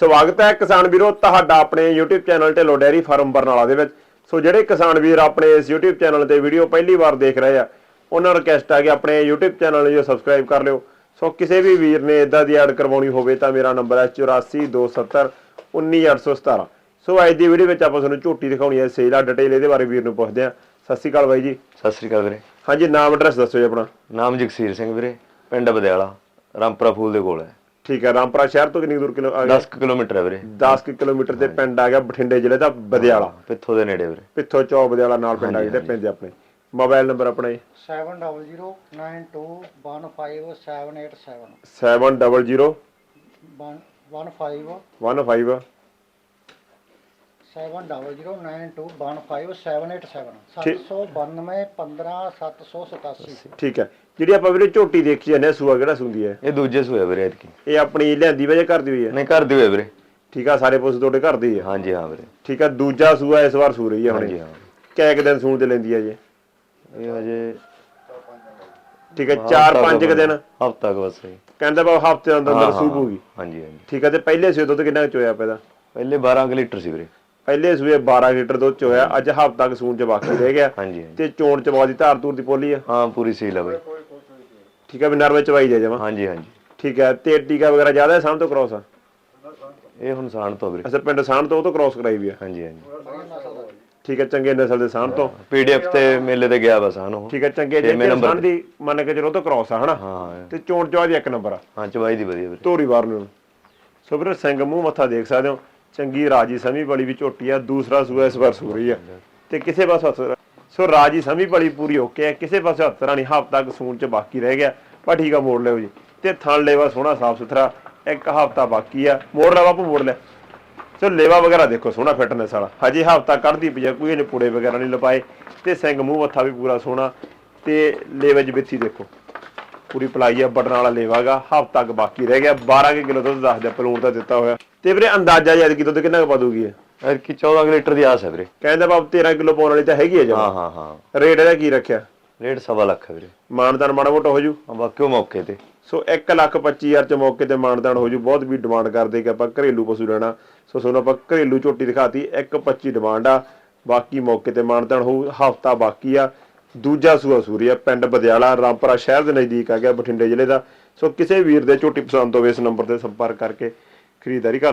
ਸਵਾਗਤ ਹੈ ਕਿਸਾਨ ਵੀਰੋ ਤੁਹਾਡਾ ਆਪਣੇ YouTube channel Dhillon dairy farm Barnala ਦੇ ਵਿੱਚ। ਸੋ ਜਿਹੜੇ ਕਿਸਾਨ ਵੀਰ ਆਪਣੇ ਇਸ YouTube ਚੈਨਲ ਤੇ ਵੀਡੀਓ ਪਹਿਲੀ ਵਾਰ ਦੇਖ ਰਹੇ ਆ ਉਹਨਾਂ ਨੂੰ ਰਿਕਵੈਸਟ ਆ ਕਿ ਆਪਣੇ YouTube ਚੈਨਲ ਨੂੰ ਜੋ ਸਬਸਕ੍ਰਾਈਬ ਕਰ ਲਿਓ। ਸੋ ਕਿਸੇ ਵੀ ਵੀਰ ਨੇ ਇਦਾਂ ਦੀ ਐਡ ਕਰਵਾਉਣੀ ਹੋਵੇ ਤਾਂ ਮੇਰਾ ਨੰਬਰ ਹੈ 8427 19817 ਸੋ ਅੱਜ ਦੀ ਵੀਡੀਓ ਵਿੱਚ ਆਪਾਂ ਤੁਹਾਨੂੰ ਝੋਟੀ ਦਿਖਾਉਣੀ ਹੈ ਸੇਲ ਆ ਡਿਟੇਲ ਇਹਦੇ ਬਾਰੇ ਵੀਰ ਨੂੰ ਪੁੱਛਦੇ ਆ ਸਤਿ ਸ਼੍ਰੀ ਅਕਾਲ ਬਾਈ ਜੀ। ਸਤਿ ਸ੍ਰੀ ਅਕਾਲ ਵੀਰੇ। ਹਾਂਜੀ ਨਾਮ ਐਡਰੈਸ ਦੱਸੋ ਜੀ ਆਪਣਾ। ਨਾਮ ਜਗਸੀਰ ਸਿੰਘ ਵੀਰੇ ਪਿੰਡ ਬਦਿਆਲਾ ਰਾਮਪੁਰਾ ਫੂਲ ਦੇ ਕੋਲ ਹੈ। ਠੀਕ ਹੈ ਰਾਮਪੁਰਾ ਸ਼ਹਿਰ ਤੋਂ ਕਿੰਨੀ ਦੂਰ ਕਿਲੋ 10 ਕਿਲੋਮੀਟਰ ਹੈ ਵੀਰੇ। 10 ਕਿਲੋਮੀਟਰ ਤੇ ਪਿੰਡ ਆ ਗਿਆ ਬਠਿੰਡੇ ਜ਼ਿਲ੍ਹੇ ਦਾ ਬਦਿਆਲਾ। ਪਿੱਥੋ ਦੇ ਨੇੜੇ ਵੀਰੇ। ਪਿੱਥੋ ਚੌਕ ਬਦਿਆਲਾ ਨਾਲ ਪਿੰਡ ਆ ਜਿਹੜੇ ਪੈਂਦੇ ਆਪਣੇ। ਮੋਬਾਈਲ ਨੰਬਰ ਆਪਣਾ? 7009215787 7001 15 15 792158787 ਠੀਕ ਹੈ। ਜਿਹੜੀ ਆਪਾਂ ਵੀਰੇ ਝੋਟੀ ਦੇਖੀ ਜਾਂਦੇ ਆ, ਸੂਆ ਕਿਹੜਾ ਸੁੰਦੀ ਹੈ? ਇਹ ਦੂਜੇ ਸੂਏ ਵੀਰੇ ਐਤਕੀ। ਇਹ ਆਪਣੀ ਲਿਆਂਦੀ ਵਜੇ ਕਰਦੀ ਹੋਈ ਹੈ ਨਹੀਂ ਘਰ ਦੇ ਵੀਰੇ। ਠੀਕ ਆ ਸਾਰੇ ਪੁੱਛ ਤੁਹਾਡੇ ਘਰ ਦੀ ਹਾਂਜੀ ਹਾਂ ਵੀਰੇ। ਠੀਕ ਆ ਦੂਜਾ ਸੂਆ ਇਸ ਵਾਰ ਸੂ ਰਹੀ ਹੈ ਹਾਂਜੀ ਹਾਂ। ਕੈ ਕੁ ਦਿਨ ਸੂਣ ਤੇ ਲੈਂਦੀ ਹੈ ਜੇ? ਇਹ ਹਜੇ ਠੀਕ ਹੈ 4-5 ਕ ਦਿਨ। ਹਫਤਾ ਕੁ ਬਸ ਕਹਿੰਦਾ ਬਾ ਹਫ਼ਤੇ ਅੰਦਰ ਅੰਦਰ ਸੂਪ ਹੋਊਗੀ ਹਾਂਜੀ ਹਾਂਜੀ। ਠੀਕ ਆ ਤੇ ਪਹਿਲੇ ਸੂਏ ਦੁੱਧ ਕਿੰਨਾ ਕੁ ਚੋਇਆ ਪੈਦਾ ਪਹਿਲੇ 12 ਕੁ ਲੀਟਰ ਸੀ ਵੀਰੇ। ਪਹਿਲੇ ਸੂਏ 12 ਲੀਟਰ ਦੁੱਧ ਚੋਇਆ ਅੱਜ ਹਫਤਾ ਕੁ ਸੂਣ ਚ ਬਾਕੀ ਰਹਿ ਗਿਆ। ਹਾਂਜੀ ਤੇ ਚੋਣ ਚ ਬਾਦੀ ਧਾਰ ਤੂਰ ਦੀ ਪੋਲੀ ਆ? ਹਾਂ ਪੂਰੀ ਸੀਲ ਹੈ ਬਈ। ਠੀਕ ਹੈ ਵੀ ਨਰਵੇ ਚ ਵਾਈ ਜਾ ਜਾਵਾ ਹਾਂਜੀ ਹਾਂਜੀ। ਠੀਕ ਹੈ ਤੇ ਟੀਕਾ ਵਗੈਰਾ ਜ਼ਿਆਦਾ ਹੈ ਤੋਂ ਕ੍ਰੋਸ ਆ? ਇਹ ਹੁਣ ਸਾਣ ਤੋਂ ਵੀਰੇ। ਅਸਰ ਪਿੰਡ ਸਾਹਣ ਤੋਂ ਉਹ ਤੋਂ ਕ੍ਰੋਸ ਕਰਾਈ ਵੀ ਆ? ਹਾਂਜੀ ਹਾਂਜੀ। ਠੀਕ ਹੈ ਚੰਗੇ ਨਸਲ ਦੇ ਸਾਹਣ ਤੋਂ। ਪੀਡੀਐਫ ਤੇ ਮੇਲੇ ਤੇ ਗਿਆ ਬਸ ਹਨ ਉਹ ਠੀਕ ਹੈ ਚੰਗੇ ਜੇ ਸਾਹਣ ਦੀ ਮੰਨ ਕੇ ਚਲੋ ਉਹ ਤੋਂ ਕ੍ਰੋਸ ਆ ਹਨਾ? ਤੇ ਚੋਣ ਚਵਾ ਦੀ ਇੱਕ ਨੰਬਰ ਆ। ਹਾਂ ਚਵਾਈ ਦੀ ਵਧੀਆ ਵੀਰੇ। ਧੋਰੀ ਵਾਰ ਨੂੰ। ਸੋ ਵੀਰੇ ਸਿੰਘ ਮੂੰਹ ਮੱਥਾ ਦੇਖ ਸਕਦੇ ਹੋ। ਚੰਗੀ ਰਾਜੀ ਸਮੀ ਬੜੀ ਵੀ ਝੋਟੀ ਆ, ਦੂਸਰਾ ਸੂਆ ਇਸ ਵਾਰ ਸੂ ਰਹੀ ਆ। ਤੇ ਕਿਸੇ ਪਾਸੇ ਹੱਥ ਸੋ ਰਾਜੀ ਸਮੀ ਬੜੀ ਪੂਰੀ ਓਕੇ ਆ, ਕਿਸੇ ਪਾਸੇ ਹੱਥ ਰਾਣੀ, ਹਫਤਾ ਕੁ ਚ ਬਾਕੀ ਰਹਿ ਗਿਆ। ਪਰ ਠੀਕ ਆ, ਮੋੜ ਲਿਓ ਜੀ। ਤੇ ਥਣ ਲੇਵਾ ਸੋਹਣਾ, ਸਾਫ਼ ਸੁਥਰਾ, ਇੱਕ ਹਫਤਾ ਬਾਕੀ ਆ। ਮੋੜ ਲੈ ਬਾਪੂ, ਮੋੜ ਲੈ। ਸੋ ਲੇਵਾ ਵਗੈਰਾ ਦੇਖੋ, ਸੋਹਣਾ ਫਿਟਨੈਸ ਵਾਲਾ। ਹਜੇ ਹਫਤਾ ਕੱਢਦੀ ਪਈ ਕੋਈ ਇਹਨੇ ਪੂੜੇ ਵਗੈਰਾ ਨਹੀਂ ਲਪਾਏ। ਤੇ ਸਿੰਘ ਮੂੰਹ ਮੱਥਾ ਵੀ ਪੂਰਾ ਸੋਹਣਾ। ਤੇ ਲੇਵਾ ਚ ਬਿੱਥੀ ਦੇਖੋ। ਪੂਰੀ ਪਲਾਈ ਆ ਬਟਨ ਵਾਲਾ ਲੇਵਾਗਾ ਹਫਤਾ ਤੱਕ ਬਾਕੀ ਰਹਿ ਗਿਆ 12 ਕਿ ਕਿਲੋ ਦੁੱਧ ਦੱਸਦੇ ਪਲੂਣ ਦਾ ਦਿੱਤਾ ਹੋਇਆ। ਤੇ ਵੀਰੇ ਅੰਦਾਜ਼ਾ ਜਦ ਕਿ ਦੁੱਧ ਕਿੰਨਾ ਕੁ ਪਾ ਦੂਗੀ ਇਹ? ਐਤਕੀ 14 ਕੁ ਲੀਟਰ ਦੀ ਆਸ ਹੈ ਵੀਰੇ। ਕਹਿੰਦਾ ਬਾਬ 13 ਕਿਲੋ ਪਾਉਣ ਵਾਲੀ ਤਾਂ ਹੈਗੀ ਹੈ ਹਾਂ ਜਮਾ। ਹਾਂ ਹਾਂ ਰੇਟ ਇਹਦਾ ਕੀ ਰੱਖਿਆ? ਰੇਟ ਸਵਾ ਲੱਖ ਹੈ ਵੀਰੇ। ਮਾਨਦਾਨ ਮਾੜਾ ਮੋਟਾ ਹੋ ਜੂ? ਹਾਂ ਬਾਕੀ ਉਹ ਮੌਕੇ ਤੇ। ਸੋ 1 ਲੱਖ 25 ਹਜ਼ਾਰ ਚ ਮੌਕੇ ਤੇ ਮਾਨਦਾਨ ਹੋ ਜੂ। ਬਹੁਤ ਵੀ ਡਿਮਾਂਡ ਕਰਦੇ ਕਿ ਆਪਾਂ ਘਰੇਲੂ ਪਸ਼ੂ ਲੈਣਾ। ਸੋ ਤੁਹਾਨੂੰ ਆਪਾਂ ਘਰੇਲੂ ਝੋਟੀ ਦਿਖਾਤੀ 1.25 ਡਿਮਾਂਡ ਆ। ਬਾਕੀ ਮੌਕੇ ਤੇ ਮਾਨਦਾਨ ਹੋਊ ਹਫਤਾ ਬਾਕੀ ਆ। ਦੂਜਾ ਸੂਆ ਸੂਰੀ ਆ, ਪਿੰਡ ਬਦਿਆਲਾ, ਰਾਮਪੁਰਾ ਸ਼ਹਿਰ ਦੇ ਨਜ਼ਦੀਕ ਆ ਗਿਆ ਬਠਿੰਡੇ ਜ਼ਿਲ੍ਹੇ ਦਾ। ਸੋ ਕਿਸੇ ਵੀਰ ਦੇ ਝੋਟੀ ਪਸੰਦ ਹੋਵੇ ਇਸ ਨੰਬਰ ਤੇ ਸੰਪਰਕ ਕਰਕੇ ਖਰੀਦਦਾਰੀ ਕਰ